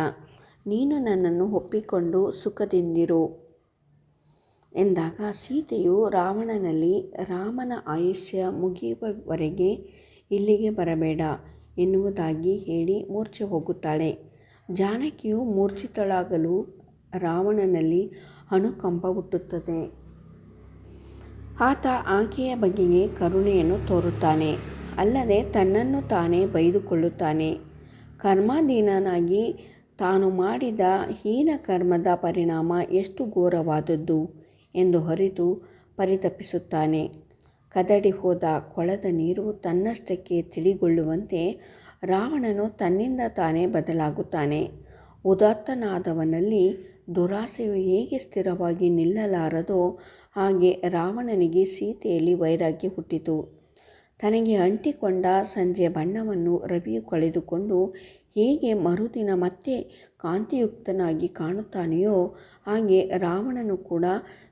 ನೀನು ನನ್ನನ್ನು ಒಪ್ಪಿಕೊಂಡು ಸುಖದಿಂದಿರು. ಎಂದಾಗ ಸೀತೆಯು ರಾವಣನಲ್ಲಿ ರಾಮನ ಆಯುಷ್ಯ ಮುಗಿಯುವವರೆಗೆ ಇಲ್ಲಿಗೆ ಬರಬೇಡ ಎನ್ನುವುದಾಗಿ ಹೇಳಿ ಮೂರ್ಛೆ ಹೋಗುತ್ತಾಳೆ. ಜಾನಕಿಯು ಮೂರ್ಛಿತಳಾಗಲು ರಾವಣನಲ್ಲಿ ಅನುಕಂಪ ಹುಟ್ಟುತ್ತದೆ. ಆತ ಆಕೆಯ ಬಗೆಗೆ ಕರುಣೆಯನ್ನು ತೋರುತ್ತಾನೆ. ಅಲ್ಲದೆ ತನ್ನನ್ನು ತಾನೇ ಬೈದುಕೊಳ್ಳುತ್ತಾನೆ. ಕರ್ಮಾಧೀನನಾಗಿ ತಾನು ಮಾಡಿದ ಹೀನ ಕರ್ಮದ ಪರಿಣಾಮ ಎಷ್ಟು ಘೋರವಾದದ್ದು ಎಂದು ಹೊರಿತು ಪರಿತಪಿಸುತ್ತಾನೆ. ಕದಡಿ ಹೋದ ಕೊಳದ ನೀರು ತನ್ನಷ್ಟಕ್ಕೆ ತಿಳಿಗೊಳ್ಳುವಂತೆ ರಾವಣನು ತನ್ನಿಂದ ತಾನೇ ಬದಲಾಗುತ್ತಾನೆ. ಉದಾತ್ತನಾದವನಲ್ಲಿ ದುರಾಸೆಯು ಹೇಗೆ ಸ್ಥಿರವಾಗಿ ನಿಲ್ಲಲಾರದೋ ಹಾಗೆ ರಾವಣನಿಗೆ ಸೀತೆಯಲ್ಲಿ ವೈರಾಗ್ಯ ಹುಟ್ಟಿತು. ತನಗೆ ಅಂಟಿಕೊಂಡ ಸಂಜೆ ಬಣ್ಣವನ್ನು ರವಿಯು ಕಳೆದುಕೊಂಡು ಹೇಗೆ ಮರುದಿನ ಮತ್ತೆ ಕಾಂತಿಯುಕ್ತನಾಗಿ ಕಾಣುತ್ತಾನೆಯೋ ಹಾಗೆ ರಾವಣನು ಕೂಡ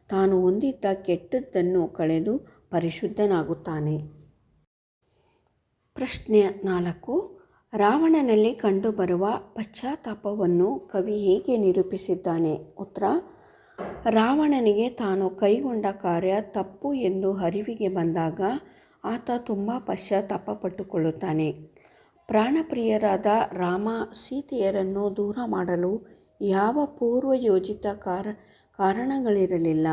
ತಾನು ಹೊಂದಿದ್ದ ಕೆಟ್ಟದ್ದನ್ನು ಕಳೆದು ಪರಿಶುದ್ಧನಾಗುತ್ತಾನೆ. ಪ್ರಶ್ನೆ ನಾಲ್ಕು. ರಾವಣನಲ್ಲಿ ಕಂಡುಬರುವ ಪಶ್ಚಾತ್ತಾಪವನ್ನು ಕವಿ ಹೇಗೆ ನಿರೂಪಿಸಿದ್ದಾನೆ? ಉತ್ತರ. ರಾವಣನಿಗೆ ತಾನು ಕೈಗೊಂಡ ಕಾರ್ಯ ತಪ್ಪು ಎಂದು ಅರಿವಿಗೆ ಬಂದಾಗ ಆತ ತುಂಬ ಪಶ್ಚಾತ್ತಾಪ ಪಟ್ಟುಕೊಳ್ಳುತ್ತಾನೆ. ಪ್ರಾಣಪ್ರಿಯರಾದ ರಾಮ ಸೀತೆಯರನ್ನು ದೂರ ಮಾಡಲು ಯಾವ ಪೂರ್ವಯೋಜಿತ ಕಾರ, ಕಾರಣಗಳಿರಲಿಲ್ಲ.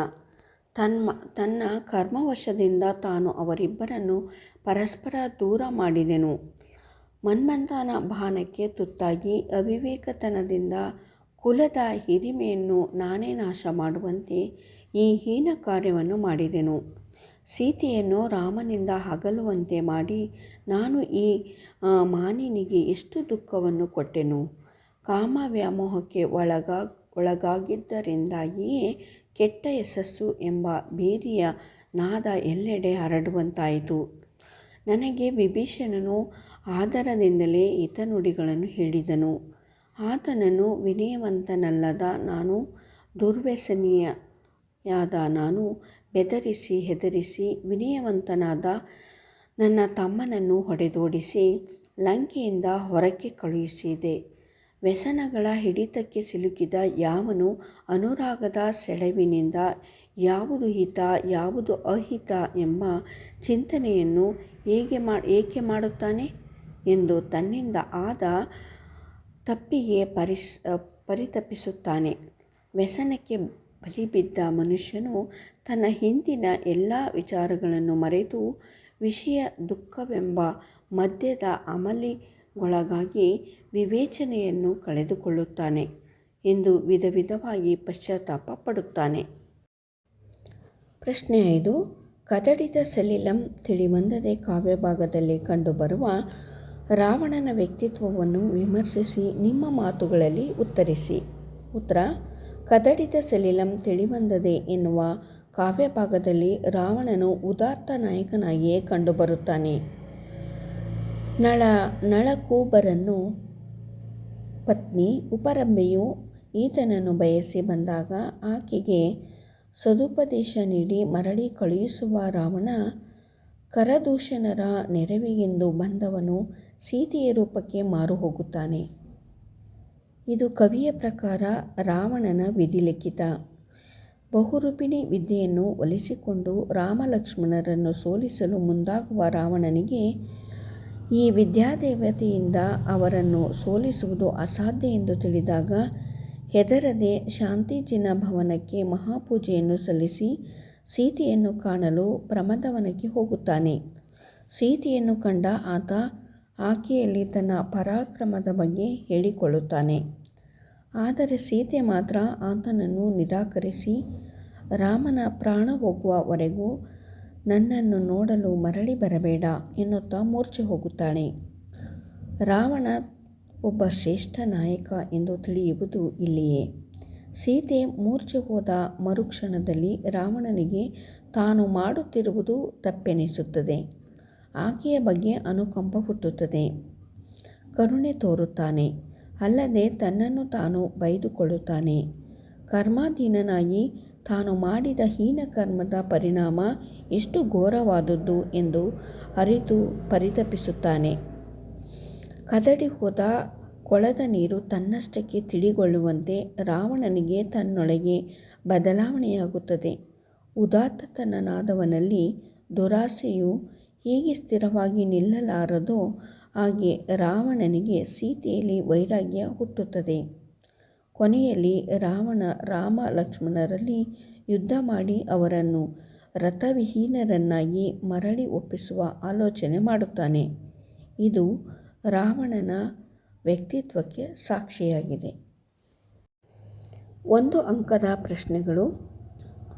ತನ್ನ ತನ್ನ ಕರ್ಮವಶದಿಂದ ತಾನು ಅವರಿಬ್ಬರನ್ನು ಪರಸ್ಪರ ದೂರ ಮಾಡಿದೆನು. ಮನ್ಮಂಥನ ಭಾನಕ್ಕೆ ತುತ್ತಾಗಿ ಅವಿವೇಕತನದಿಂದ ಕುಲದ ಹಿರಿಮೆಯನ್ನು ನಾನೇ ನಾಶ ಮಾಡುವಂತೆ ಈ ಹೀನ ಕಾರ್ಯವನ್ನು ಮಾಡಿದೆನು. ಸೀತೆಯನ್ನು ರಾಮನಿಂದ ಹಗಲುವಂತೆ ಮಾಡಿ, ನಾನು ಈ ಮಾನಿನಿಗೆ ಎಷ್ಟು ದುಃಖವನ್ನು ಕೊಟ್ಟೆನು? ಕಾಮ ವ್ಯಾಮೋಹಕ್ಕೆ ಒಳಗ, ಒಳಗಾಗಿದ್ದರಿಂದಾಗಿಯೇ ಕೆಟ್ಟ ಯಶಸ್ಸು ಎಂಬ ಬೇರಿಯ ನಾದ ಎಲ್ಲೆಡೆ ಹರಡುವಂತಾಯಿತು. ನನಗೆ ವಿಭೀಷಣನು ಆದರದಿಂದಲೇ ಹಿತನುಡಿಗಳನ್ನು ಹೇಳಿದನು. ಆತನನ್ನು ವಿನಯವಂತನಲ್ಲದ ನಾನು ದುರ್ವ್ಯಸನಿಯಾದ ನಾನು ಬೆದರಿಸಿ ಹೆದರಿಸಿ ವಿನಯವಂತನಾದ ನನ್ನ ತಮ್ಮನನ್ನು ಹೊಡೆದೋಡಿಸಿ ಲಂಕೆಯಿಂದ ಹೊರಕ್ಕೆ ಕಳುಹಿಸಿದೆ. ವ್ಯಸನಗಳ ಹಿಡಿತಕ್ಕೆ ಸಿಲುಕಿದ ಯಾವನು ಅನುರಾಗದ ಸೆಳವಿನಿಂದ ಯಾವುದು ಹಿತ, ಯಾವುದು ಅಹಿತ ಎಂಬ ಚಿಂತನೆಯನ್ನು ಹೇಗೆ ಮಾ, ಏಕೆ ಮಾಡುತ್ತಾನೆ ಎಂದು ತನ್ನಿಂದ ಆದ ತಪ್ಪಿಗೆ ಪರಿಸ್, ಪರಿತಪಿಸುತ್ತಾನೆ. ವ್ಯಸನಕ್ಕೆ ಬಲಿಬಿದ್ದ ಮನುಷ್ಯನು ತನ್ನ ಹಿಂದಿನ ಎಲ್ಲ ವಿಚಾರಗಳನ್ನು ಮರೆತು ವಿಷಯ ದುಃಖವೆಂಬ ಮದ್ಯದ ಅಮಲಿಗೊಳಗಾಗಿ ವಿವೇಚನೆಯನ್ನು ಕಳೆದುಕೊಳ್ಳುತ್ತಾನೆ ಎಂದು ವಿಧ ವಿಧವಾಗಿ ಪಶ್ಚಾತ್ತಾಪ ಪಡುತ್ತಾನೆ. ಪ್ರಶ್ನೆ ಐದು. ಕದಡಿದ ಸಲಿಲಂ ತಿಳಿವಂದದೆ ಕಾವ್ಯಭಾಗದಲ್ಲಿ ಕಂಡುಬರುವ ರಾವಣನ ವ್ಯಕ್ತಿತ್ವವನ್ನು ವಿಮರ್ಶಿಸಿ ನಿಮ್ಮ ಮಾತುಗಳಲ್ಲಿ ಉತ್ತರಿಸಿ. ಉತ್ತರ. ಕದಡಿದ ಸಲಿಲಂ ತಿಳಿಬಂದದೆ ಎನ್ನುವ ಕಾವ್ಯಭಾಗದಲ್ಲಿ ರಾವಣನು ಉದಾತ್ತ ನಾಯಕನಾಗಿಯೇ ಕಂಡುಬರುತ್ತಾನೆ. ನಳ ನಳಕೂಬರನ್ನು ಪತ್ನಿ ಉಪರಂಬೆಯು ಈತನನ್ನು ಬಯಸಿ ಬಂದಾಗ ಆಕೆಗೆ ಸದುಪದೇಶ ನೀಡಿ ಮರಳಿ ಕಳುಹಿಸುವ ರಾವಣ ಕರದೂಷಣರ ನೆರವಿಗೆಂದು ಬಂದವನು ಸೀತೆಯ ರೂಪಕ್ಕೆ ಮಾರು ಹೋಗುತ್ತಾನೆ ಇದು ಕವಿಯ ಪ್ರಕಾರ ರಾವಣನ ವಿಧಿಲಿಖಿತ ಬಹುರೂಪಿಣಿ ವಿದ್ಯೆಯನ್ನು ಒಲಿಸಿಕೊಂಡು ರಾಮಲಕ್ಷ್ಮಣರನ್ನು ಸೋಲಿಸಲು ಮುಂದಾಗುವ ರಾವಣನಿಗೆ ಈ ವಿದ್ಯಾದೇವತೆಯಿಂದ ಅವರನ್ನು ಸೋಲಿಸುವುದು ಅಸಾಧ್ಯ ಎಂದು ತಿಳಿದಾಗ ಹೆದರದೆ ಶಾಂತಿಜಿನ ಭವನಕ್ಕೆ ಮಹಾಪೂಜೆಯನ್ನು ಸಲ್ಲಿಸಿ ಸೀತೆಯನ್ನು ಕಾಣಲು ಪ್ರಮದವನಕ್ಕೆ ಹೋಗುತ್ತಾನೆ. ಸೀತೆಯನ್ನು ಕಂಡ ಆತ ಆಕೆಯಲ್ಲಿ ತನ್ನ ಪರಾಕ್ರಮದ ಬಗ್ಗೆ ಹೇಳಿಕೊಳ್ಳುತ್ತಾನೆ. ಆದರೆ ಸೀತೆ ಮಾತ್ರ ಆತನನ್ನು ನಿರಾಕರಿಸಿ, ರಾಮನ ಪ್ರಾಣ ಹೋಗುವವರೆಗೂ ನನ್ನನ್ನು ನೋಡಲು ಮರಳಿ ಬರಬೇಡ ಎನ್ನುತ್ತಾ ಮೂರ್ಛೆ ಹೋಗುತ್ತಾಳೆ. ರಾವಣ ಒಬ್ಬ ಶ್ರೇಷ್ಠ ನಾಯಕ ಎಂದು ತಿಳಿಯುವುದು ಇಲ್ಲಿಯೇ. ಸೀತೆ ಮೂರ್ಛೆ ಹೋದ ಮರುಕ್ಷಣದಲ್ಲಿ ರಾವಣನಿಗೆ ತಾನು ಮಾಡುತ್ತಿರುವುದು ತಪ್ಪೆನಿಸುತ್ತದೆ. ಆಕೆಯ ಬಗ್ಗೆ ಅನುಕಂಪ ಹುಟ್ಟುತ್ತದೆ. ಕರುಣೆ ತೋರುತ್ತಾನೆ. ಅಲ್ಲದೆ ತನ್ನನ್ನು ತಾನು ಬೈದುಕೊಳ್ಳುತ್ತಾನೆ. ಕರ್ಮಾಧೀನನಾಗಿ ತಾನು ಮಾಡಿದ ಹೀನ ಕರ್ಮದ ಪರಿಣಾಮ ಎಷ್ಟು ಘೋರವಾದದ್ದು ಎಂದು ಅರಿತು ಪರಿತಪಿಸುತ್ತಾನೆ. ಕದಡಿ ಹೋದ ಕೊಳದ ನೀರು ತನ್ನಷ್ಟಕ್ಕೆ ತಿಳಿಗೊಳ್ಳುವಂತೆ ರಾವಣನಿಗೆ ತನ್ನೊಳಗೆ ಬದಲಾವಣೆಯಾಗುತ್ತದೆ. ಉದಾತ್ತತನನಾದವನಲ್ಲಿ ದುರಾಸೆಯು ಹೇಗೆ ಸ್ಥಿರವಾಗಿ ನಿಲ್ಲಲಾರದೋ ಹಾಗೆ ರಾವಣನಿಗೆ ಸೀತೆಯಲ್ಲಿ ವೈರಾಗ್ಯ ಹುಟ್ಟುತ್ತದೆ. ಕೊನೆಯಲ್ಲಿ ರಾವಣ ರಾಮ ಲಕ್ಷ್ಮಣರಲ್ಲಿ ಯುದ್ಧ ಮಾಡಿ ಅವರನ್ನು ರಥವಿಹೀನರನ್ನಾಗಿ ಮರಳಿ ಒಪ್ಪಿಸುವ ಆಲೋಚನೆ ಮಾಡುತ್ತಾನೆ. ಇದು ರಾವಣನ ವ್ಯಕ್ತಿತ್ವಕ್ಕೆ ಸಾಕ್ಷಿಯಾಗಿದೆ. ಒಂದು ಅಂಕದ ಪ್ರಶ್ನೆಗಳು.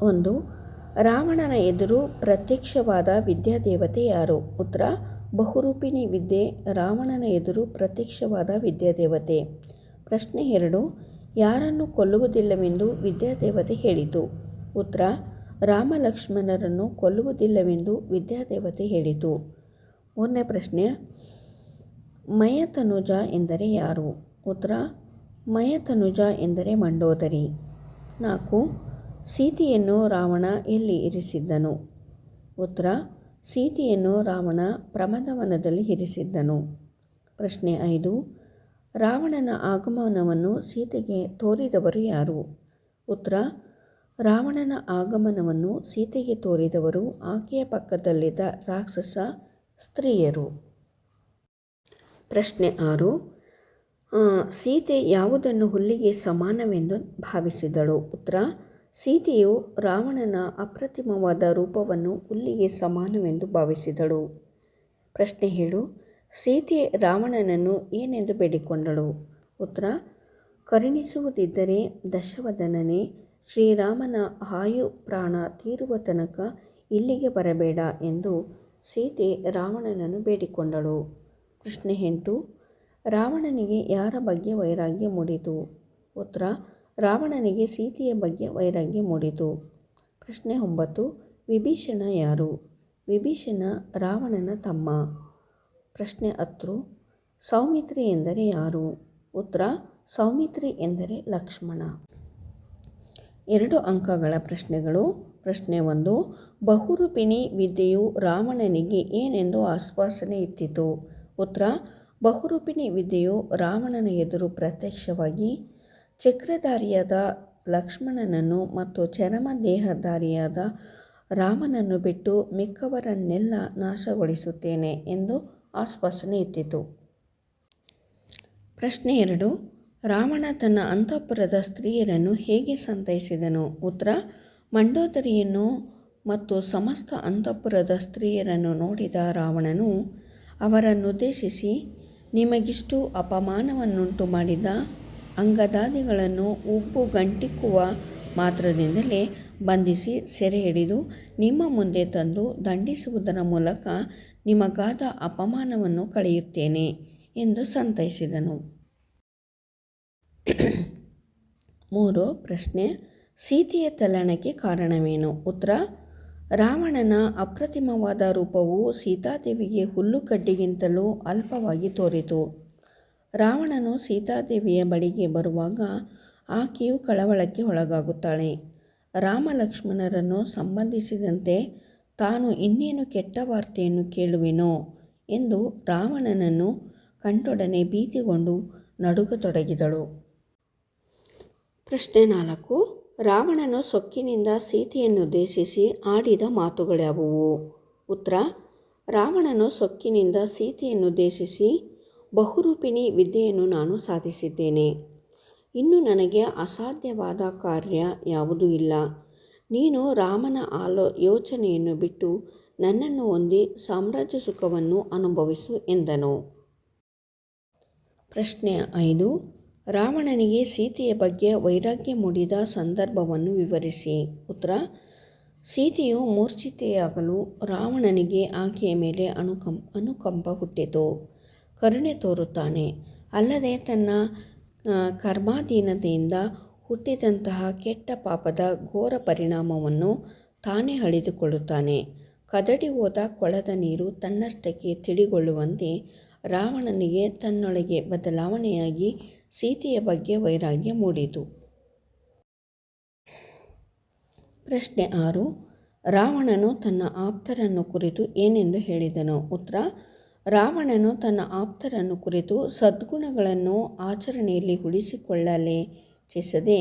ಒಂದು ರಾವಣನ ಎದುರು ಪ್ರತ್ಯಕ್ಷವಾದ ವಿದ್ಯಾದೇವತೆ ಯಾರು? ಉತ್ತರ, ಬಹುರೂಪಿಣಿ ವಿದ್ಯೆ, ರಾವಣನ ಎದುರು ಪ್ರತ್ಯಕ್ಷವಾದ ವಿದ್ಯಾದೇವತೆ. ಪ್ರಶ್ನೆ ಎರಡು, ಯಾರನ್ನು ಕೊಲ್ಲುವುದಿಲ್ಲವೆಂದು ವಿದ್ಯಾದೇವತೆ ಹೇಳಿತು. ಉತ್ತರ ರಾಮ ಲಕ್ಷ್ಮಣರನ್ನು ಕೊಲ್ಲುವುದಿಲ್ಲವೆಂದು ವಿದ್ಯಾದೇವತೆ ಹೇಳಿತು. ಮೂರನೇ ಪ್ರಶ್ನೆ, ಮಯತನುಜ ಎಂದರೆ ಯಾರು? ಉತ್ತರ, ಮಯತನುಜ ಎಂದರೆ ಮಂಡೋದರಿ. ನಾಲ್ಕು ಸೀತೆಯನ್ನು ರಾವಣ ಎಲ್ಲಿ ಇರಿಸಿದ್ದನು? ಉತ್ತರ, ಸೀತೆಯನ್ನು ರಾವಣ ಪ್ರಮದವನದಲ್ಲಿ ಇರಿಸಿದ್ದನು. ಪ್ರಶ್ನೆ ಐದು, ರಾವಣನ ಆಗಮನವನ್ನು ಸೀತೆಗೆ ತೋರಿದವರು ಯಾರು? ಉತ್ತರ, ರಾವಣನ ಆಗಮನವನ್ನು ಸೀತೆಗೆ ತೋರಿದವರು ಆಕೆಯ ಪಕ್ಕದಲ್ಲಿದ್ದ ರಾಕ್ಷಸ ಸ್ತ್ರೀಯರು. ಪ್ರಶ್ನೆ ಆರು ಸೀತೆ ಯಾವುದನ್ನು ಹುಲ್ಲಿಗೆ ಸಮಾನವೆಂದು ಭಾವಿಸಿದಳು? ಉತ್ತರ ಸೀತೆಯು ರಾವಣನ ಅಪ್ರತಿಮವಾದ ರೂಪವನ್ನು ಹುಲ್ಲಿಗೆ ಸಮಾನವೆಂದು ಭಾವಿಸಿದಳು. ಪ್ರಶ್ನೆ ಹೇಳು ಸೀತೆ ರಾವಣನನ್ನು ಏನೆಂದು ಬೇಡಿಕೊಂಡಳು? ಉತ್ತರ, ಕರುಣಿಸುವುದಿದ್ದರೆ ದಶವದನನೇ ಶ್ರೀರಾಮನ ಆಯು ಪ್ರಾಣ ತೀರುವ ತನಕ ಇಲ್ಲಿಗೆ ಬರಬೇಡ ಎಂದು ಸೀತೆ ರಾವಣನನ್ನು ಬೇಡಿಕೊಂಡಳು. ಪ್ರಶ್ನೆ ಎಂಟು, ರಾವಣನಿಗೆ ಯಾರ ಬಗ್ಗೆ ವೈರಾಗ್ಯ ಮೂಡಿತು? ಉತ್ತರ ರಾವಣನಿಗೆ ಸೀತೆಯ ಬಗ್ಗೆ ವೈರಾಗ್ಯ ಮೂಡಿತು. ಪ್ರಶ್ನೆ ಒಂಬತ್ತು, ವಿಭೀಷಣ ಯಾರು? ವಿಭೀಷಣ ರಾವಣನ ತಮ್ಮ. ಪ್ರಶ್ನೆ ಹತ್ತು, ಸೌಮಿತ್ರಿ ಎಂದರೆ ಯಾರು? ಉತ್ತರ, ಸೌಮಿತ್ರಿ ಎಂದರೆ ಲಕ್ಷ್ಮಣ. ಎರಡು ಅಂಕಗಳ ಪ್ರಶ್ನೆಗಳು. ಪ್ರಶ್ನೆ ಒಂದು, ಬಹುರೂಪಿಣಿ ವಿದ್ಯೆಯು ರಾವಣನಿಗೆ ಏನೆಂದು ಆಶ್ವಾಸನೆ ಇತ್ತಿತು ಉತ್ತರ, ಬಹುರೂಪಿಣಿ ವಿದ್ಯೆಯು ರಾವಣನ ಎದುರು ಪ್ರತ್ಯಕ್ಷವಾಗಿ ಚಕ್ರಧಾರಿಯಾದ ಲಕ್ಷ್ಮಣನನ್ನು ಮತ್ತು ಚರಮ ದೇಹಧಾರಿಯಾದ ರಾಮನನ್ನು ಬಿಟ್ಟು ಮಿಕ್ಕವರನ್ನೆಲ್ಲ ನಾಶಗೊಳಿಸುತ್ತೇನೆ ಎಂದು ಆಶ್ವಾಸನೆ ಇತ್ತಿತು ಪ್ರಶ್ನೆ ಎರಡು, ರಾವಣ ತನ್ನ ಅಂತಃಪುರದ ಸ್ತ್ರೀಯರನ್ನು ಹೇಗೆ ಸಂತೈಸಿದನು? ಉತ್ತರ, ಮಂಡೋದರಿಯನ್ನು ಮತ್ತು ಸಮಸ್ತ ಅಂತಃಪುರದ ಸ್ತ್ರೀಯರನ್ನು ನೋಡಿದ ರಾವಣನು ಅವರನ್ನುದ್ದೇಶಿಸಿ, ನಿಮಗಿಷ್ಟು ಅಪಮಾನವನ್ನುಂಟು ಮಾಡಿದ ಅಂಗದಾದಿಗಳನ್ನು ಉಪ್ಪು ಗಂಟಿಕ್ಕುವ ಮಾತ್ರದಿಂದಲೇ ಬಂಧಿಸಿ ಸೆರೆ ಹಿಡಿದು ನಿಮ್ಮ ಮುಂದೆ ತಂದು ದಂಡಿಸುವುದರ ಮೂಲಕ ನಿಮಗಾದ ಅಪಮಾನವನ್ನು ಕಳೆಯುತ್ತೇನೆ ಎಂದು ಸಂತೈಸಿದನು. ಮೂರು ಪ್ರಶ್ನೆ. ಸೀತೆಯ ತಲ್ಲಣಕ್ಕೆ ಕಾರಣವೇನು? ಉತ್ತರ. ರಾವಣನ ಅಪ್ರತಿಮವಾದ ರೂಪವು ಸೀತಾದೇವಿಗೆ ಹುಲ್ಲುಕಡ್ಡಿಗಿಂತಲೂ ಅಲ್ಪವಾಗಿ ತೋರಿತು. ರಾವಣನು ಸೀತಾದೇವಿಯ ಬಳಿಗೆ ಬರುವಾಗ ಆಕೆಯು ಕಳವಳಕ್ಕೆ ಒಳಗಾಗುತ್ತಾಳೆ. ರಾಮ ಲಕ್ಷ್ಮಣರನ್ನು ಸಂಬಂಧಿಸಿದಂತೆ ತಾನು ಇನ್ನೇನು ಕೆಟ್ಟ ವಾರ್ತೆಯನ್ನು ಕೇಳುವೆನೋ ಎಂದು ರಾವಣನನ್ನು ಕಂಡೊಡನೆ ಭೀತಿಗೊಂಡು ನಡುಗತೊಡಗಿದಳು. ಪ್ರಶ್ನೆ ನಾಲ್ಕು. ರಾವಣನು ಸೊಕ್ಕಿನಿಂದ ಸೀತೆಯನ್ನುದ್ದೇಶಿಸಿ ಆಡಿದ ಮಾತುಗಳ್ಯಾವುವು ಉತ್ತರ. ರಾವಣನು ಸೊಕ್ಕಿನಿಂದ ಸೀತೆಯನ್ನುದ್ದೇಶಿಸಿ ಬಹುರೂಪಿಣಿ ವಿದ್ಯೆಯನ್ನು ನಾನು ಸಾಧಿಸಿದ್ದೇನೆ. ಇನ್ನು ನನಗೆ ಅಸಾಧ್ಯವಾದ ಕಾರ್ಯ ಯಾವುದೂ ಇಲ್ಲ. ನೀನು ರಾಮನ ಆಲೋ ಯೋಚನೆಯನ್ನು ಬಿಟ್ಟು ನನ್ನನ್ನು ಹೊಂದಿ ಸಾಮ್ರಾಜ್ಯ ಸುಖವನ್ನು ಅನುಭವಿಸು ಎಂದನು. ಪ್ರಶ್ನೆ ಐದು. ರಾವಣನಿಗೆ ಸೀತೆಯ ಬಗ್ಗೆ ವೈರಾಗ್ಯ ಮೂಡಿದ ಸಂದರ್ಭವನ್ನು ವಿವರಿಸಿ. ಉತ್ತರ. ಸೀತೆಯು ಮೂರ್ಛಿತೆಯಾಗಲು ರಾವಣನಿಗೆ ಆಕೆಯ ಮೇಲೆ ಅನುಕಂ, ಅನುಕಂಪ ಹುಟ್ಟಿತು. ಕರುಣೆ ತೋರುತ್ತಾನೆ. ಅಲ್ಲದೆ ತನ್ನ ಕರ್ಮಾಧೀನತೆಯಿಂದ ಹುಟ್ಟಿದಂತಹ ಕೆಟ್ಟ ಪಾಪದ ಘೋರ ಪರಿಣಾಮವನ್ನು ತಾನೇ ಅಳಿದುಕೊಳ್ಳುತ್ತಾನೆ. ಕದಡಿ ಹೋದ ಕೊಳದ ನೀರು ತನ್ನಷ್ಟಕ್ಕೆ ತಿಳಿಗೊಳ್ಳುವಂತೆ ರಾವಣನಿಗೆ ತನ್ನೊಳಗೆ ಬದಲಾವಣೆಯಾಗಿ ಸೀತೆಯ ಬಗ್ಗೆ ವೈರಾಗ್ಯ ಮೂಡಿತು. ಪ್ರಶ್ನೆ ಆರು. ರಾವಣನು ತನ್ನ ಆಪ್ತರನ್ನು ಕುರಿತು ಏನೆಂದು ಹೇಳಿದನು? ಉತ್ತರ ರಾವಣನು ತನ್ನ ಆಪ್ತರನ್ನು ಕುರಿತು ಸದ್ಗುಣಗಳನ್ನು ಆಚರಣೆಯಲ್ಲಿ ಉಳಿಸಿಕೊಳ್ಳಲೇ ಚಿಸದೆ,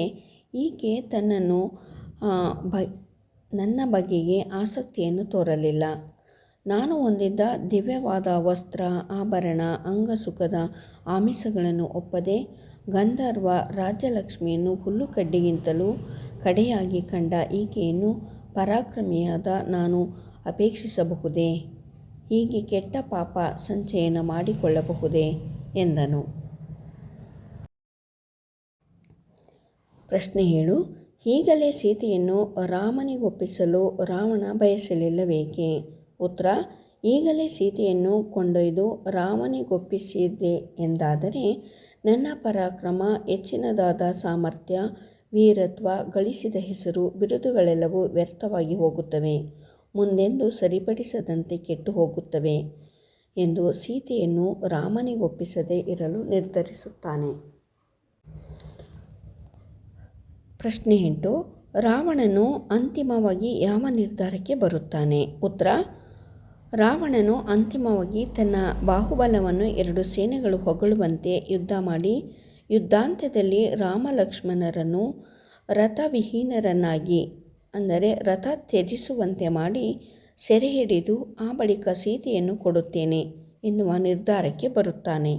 ಈಕೆ ತನ್ನನ್ನು ಬ, ನನ್ನ ಬಗೆಗೆ ಆಸಕ್ತಿಯನ್ನು ತೋರಲಿಲ್ಲ. ನಾನು ಹೊಂದಿದ್ದ ದಿವ್ಯವಾದ ವಸ್ತ್ರ, ಆಭರಣ, ಅಂಗಸುಖದ ಆಮಿಷಗಳನ್ನು ಒಪ್ಪದೆ ಗಂಧರ್ವ ರಾಜ್ಯಲಕ್ಷ್ಮಿಯನ್ನು ಹುಲ್ಲುಕಡ್ಡಿಗಿಂತಲೂ ಕಡೆಯಾಗಿ ಕಂಡ ಈಕೆಯನ್ನು ಪರಾಕ್ರಮಿಯಾದ ನಾನು ಅಪೇಕ್ಷಿಸಬಹುದೇ? ಹೀಗೆ ಕೆಟ್ಟ ಪಾಪ ಸಂಚಯನ ಮಾಡಿಕೊಳ್ಳಬಹುದೇ? ಎಂದನು. ಪ್ರಶ್ನೆ ಹೇಳು ಈಗಲೇ ಸೀತೆಯನ್ನು ರಾಮನಿಗೊಪ್ಪಿಸಲು ರಾವಣ ಬಯಸಲಿಲ್ಲಬೇಕೆ ಉತ್ತರ, ಈಗಲೇ ಸೀತೆಯನ್ನು ಕೊಂಡೊಯ್ದು ರಾಮನಿಗೊಪ್ಪಿಸಿದ್ದೆ ಎಂದಾದರೆ ನನ್ನ ಪರಾಕ್ರಮ, ಹೆಚ್ಚಿನದಾದ ಸಾಮರ್ಥ್ಯ, ವೀರತ್ವ ಗಳಿಸಿದ ಹೆಸರು, ಬಿರುದುಗಳೆಲ್ಲವೂ ವ್ಯರ್ಥವಾಗಿ ಹೋಗುತ್ತವೆ. ಮುಂದೆಂದು ಸರಿಪಡಿಸದಂತೆ ಕೆಟ್ಟು ಹೋಗುತ್ತವೆ ಎಂದು ಸೀತೆಯನ್ನು ರಾಮನಿಗೊಪ್ಪಿಸದೇ ಇರಲು ನಿರ್ಧರಿಸುತ್ತಾನೆ. ಪ್ರಶ್ನೆ ಎಂಟು, ರಾವಣನು ಅಂತಿಮವಾಗಿ ಯಾವ ನಿರ್ಧಾರಕ್ಕೆ ಬರುತ್ತಾನೆ? ಉತ್ತರ, ರಾವಣನು ಅಂತಿಮವಾಗಿ ತನ್ನ ಬಾಹುಬಲವನ್ನು ಎರಡು ಸೇನೆಗಳು ಹೊಗಳುವಂತೆ ಯುದ್ಧ ಮಾಡಿ ಯುದ್ಧಾಂತ್ಯದಲ್ಲಿ ರಾಮ ಲಕ್ಷ್ಮಣರನ್ನು ರಥವಿಹೀನರನ್ನಾಗಿ ಅಂದರೆ ರಥ ತ್ಯಜಿಸುವಂತೆ ಮಾಡಿ ಸೆರೆ ಹಿಡಿದು ಆ ಬಳಿಕ ಸೀತೆಯನ್ನು ಕೊಡುತ್ತೇನೆ ಎನ್ನುವ ನಿರ್ಧಾರಕ್ಕೆ ಬರುತ್ತಾನೆ.